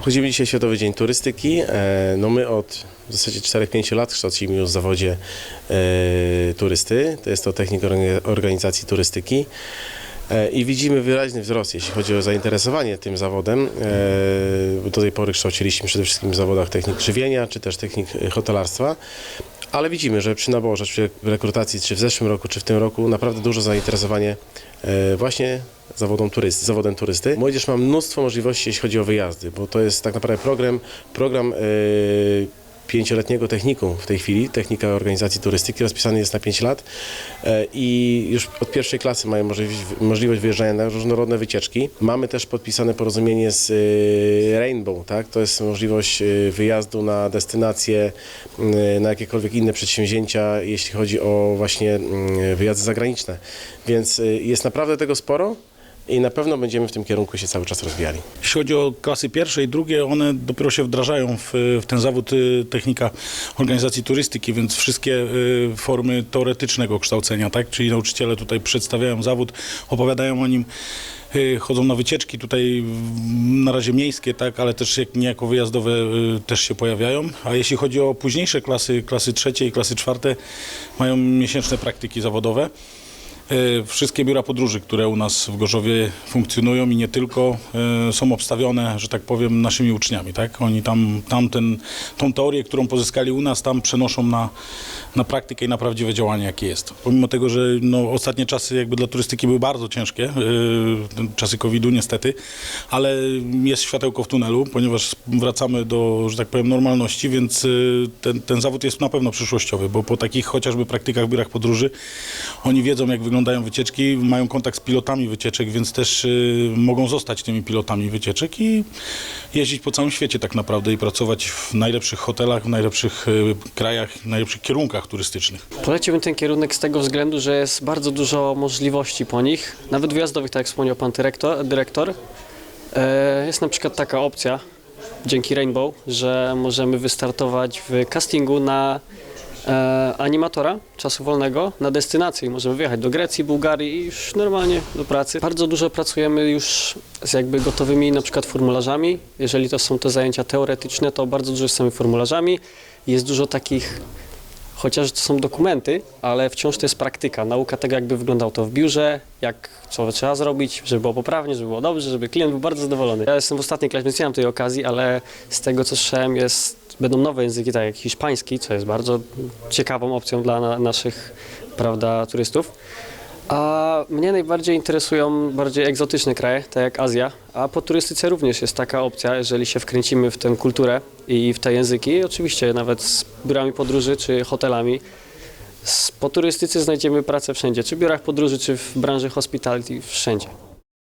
Obchodzimy dzisiaj Światowy Dzień Turystyki. E, No my od w zasadzie 4-5 lat kształcimy już w zawodzie e, turysty. To jest to technik orga- organizacji turystyki. E, I widzimy wyraźny wzrost, jeśli chodzi o zainteresowanie tym zawodem. Do tej pory kształciliśmy przede wszystkim w zawodach technik żywienia, czy też technik hotelarstwa. Ale widzimy, że przy naborze, czy rekrutacji, czy w zeszłym roku, czy w tym roku naprawdę dużo zainteresowanie właśnie zawodem turysty, zawodem turysty. Młodzież ma mnóstwo możliwości, jeśli chodzi o wyjazdy, bo to jest tak naprawdę program, program e, pięcioletniego technikum w tej chwili, technika organizacji turystyki, rozpisany jest na 5 lat e, i już od pierwszej klasy mają możliwość, wyjeżdżania na różnorodne wycieczki. Mamy też podpisane porozumienie z e, Rainbow, tak? to jest możliwość wyjazdu na destynacje, na jakiekolwiek inne przedsięwzięcia, jeśli chodzi o właśnie mm, wyjazdy zagraniczne. Więc jest naprawdę tego sporo i na pewno będziemy w tym kierunku się cały czas rozwijali. Jeśli chodzi o klasy pierwsze i drugie, one dopiero się wdrażają w, w ten zawód y, technika organizacji turystyki, więc wszystkie y, formy teoretycznego kształcenia, tak? Czyli nauczyciele tutaj przedstawiają zawód, opowiadają o nim. y, Chodzą na wycieczki tutaj na razie miejskie, tak, ale też jak, niejako wyjazdowe też się pojawiają. A jeśli chodzi o późniejsze klasy, klasy trzecie i klasy czwarte, mają miesięczne praktyki zawodowe. E, Wszystkie biura podróży, które u nas w Gorzowie funkcjonują i nie tylko, e, są obstawione, że tak powiem, naszymi uczniami. Tak? Oni tam, tam ten, tą teorię, którą pozyskali u nas, tam przenoszą na, na praktykę i na prawdziwe działanie, jakie jest. Pomimo tego, że no, ostatnie czasy jakby dla turystyki były bardzo ciężkie, e, czasy COVID-u niestety, ale jest światełko w tunelu, ponieważ wracamy do, że tak powiem, normalności, więc ten, ten zawód jest na pewno przyszłościowy, bo po takich chociażby praktykach w biurach podróży oni wiedzą, jak wyglądają wycieczki, mają kontakt z pilotami wycieczek, więc też y, mogą zostać tymi pilotami wycieczek i jeździć po całym świecie tak naprawdę i pracować w najlepszych hotelach, w najlepszych y, krajach, w najlepszych kierunkach turystycznych. Poleciłbym ten kierunek z tego względu, że jest bardzo dużo możliwości po nich, nawet wyjazdowych, tak jak wspomniał pan dyrektor. dyrektor. E, Jest na przykład taka opcja, dzięki Rainbow, że możemy wystartować w castingu na e, animatora czasu wolnego na destynację i możemy wyjechać do Grecji, Bułgarii i już normalnie do pracy. Bardzo dużo pracujemy już z jakby gotowymi na przykład formularzami. Jeżeli to są te zajęcia teoretyczne, to bardzo dużo z samymi formularzami. Jest dużo takich chociaż to są dokumenty, ale wciąż to jest praktyka, nauka tego, jakby wyglądało to w biurze, jak co trzeba zrobić, żeby było poprawnie, żeby było dobrze, żeby klient był bardzo zadowolony. Ja jestem w ostatniej klasie, więc nie mam tej okazji, ale z tego, co słyszałem, jest, będą nowe języki, tak jak hiszpański, co jest bardzo ciekawą opcją dla na, naszych prawda, turystów. A mnie najbardziej interesują bardziej egzotyczne kraje, tak jak Azja, a po turystyce również jest taka opcja, jeżeli się wkręcimy w tę kulturę i w te języki, oczywiście nawet z biurami podróży czy hotelami. Po turystyce znajdziemy pracę wszędzie, czy w biurach podróży, czy w branży hospitality, wszędzie.